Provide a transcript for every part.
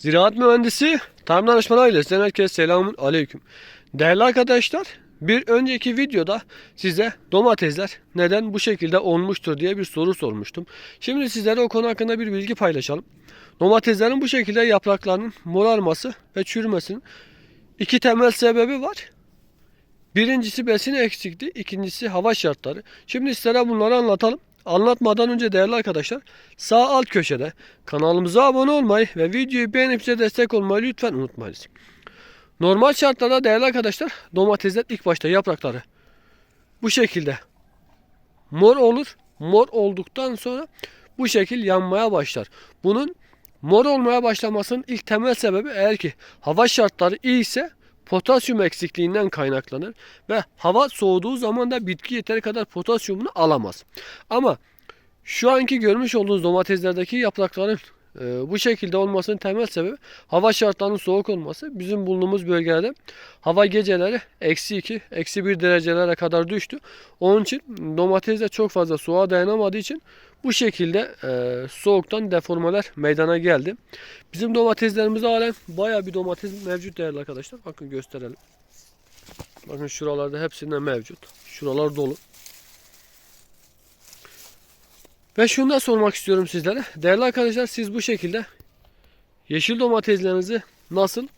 Ziraat mühendisi tarım danışmanı ailesinden herkese selamun aleyküm. Değerli arkadaşlar bir önceki videoda size domatesler neden bu şekilde olmuştur diye bir soru sormuştum. Şimdi sizlere o konu hakkında bir bilgi paylaşalım. Domateslerin bu şekilde yapraklarının morarması ve çürümesinin iki temel sebebi var. Birincisi besin eksikliği, ikincisi hava şartları. Şimdi sizlere bunları anlatalım. Anlatmadan önce değerli arkadaşlar sağ alt köşede kanalımıza abone olmayı ve videoyu beğenip bize destek olmayı lütfen unutmayınız. Normal şartlarda değerli arkadaşlar domatesler ilk başta yaprakları bu şekilde mor olur. Mor olduktan sonra bu şekil yanmaya başlar. Bunun mor olmaya başlamasının ilk temel sebebi eğer ki hava şartları iyi ise potasyum eksikliğinden kaynaklanır ve hava soğuduğu zaman da bitki yeteri kadar potasyumunu alamaz. Ama şu anki görmüş olduğunuz domateslerdeki yaprakların bu şekilde olmasının temel sebebi hava şartlarının soğuk olması. Bizim bulunduğumuz bölgelerde hava geceleri eksi 2, eksi 1 derecelere kadar düştü. Onun için domates de çok fazla soğuğa dayanamadığı için bu şekilde e, soğuktan deformeler meydana geldi. Bizim domateslerimizde halen baya bir domates mevcut değerli arkadaşlar. Bakın gösterelim. Bakın şuralarda hepsinde mevcut. Şuralar dolu. Ve şunu da sormak istiyorum sizlere. Değerli arkadaşlar siz bu şekilde yeşil domateslerinizi nasıl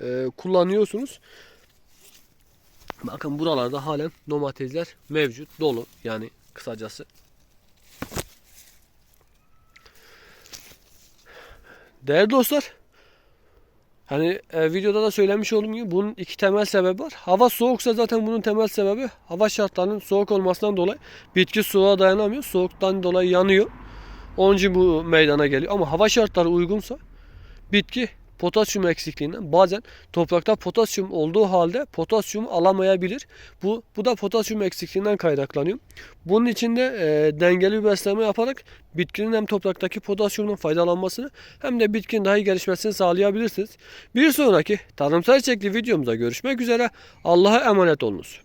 e, kullanıyorsunuz? Bakın buralarda halen domatesler mevcut, dolu yani kısacası. Değerli dostlar, hani e, videoda da söylemiş olduğum gibi bunun iki temel sebebi var. Hava soğuksa zaten bunun temel sebebi hava şartlarının soğuk olmasından dolayı bitki soğuğa dayanamıyor. Soğuktan dolayı yanıyor. Onun için bu meydana geliyor. Ama hava şartları uygunsa bitki potasyum eksikliğinden bazen toprakta potasyum olduğu halde potasyum alamayabilir. Bu bu da potasyum eksikliğinden kaynaklanıyor. Bunun için de e, dengeli bir besleme yaparak bitkinin hem topraktaki potasyumdan faydalanmasını hem de bitkinin daha iyi gelişmesini sağlayabilirsiniz. Bir sonraki tarımsal içerikli videomuzda görüşmek üzere. Allah'a emanet olunuz.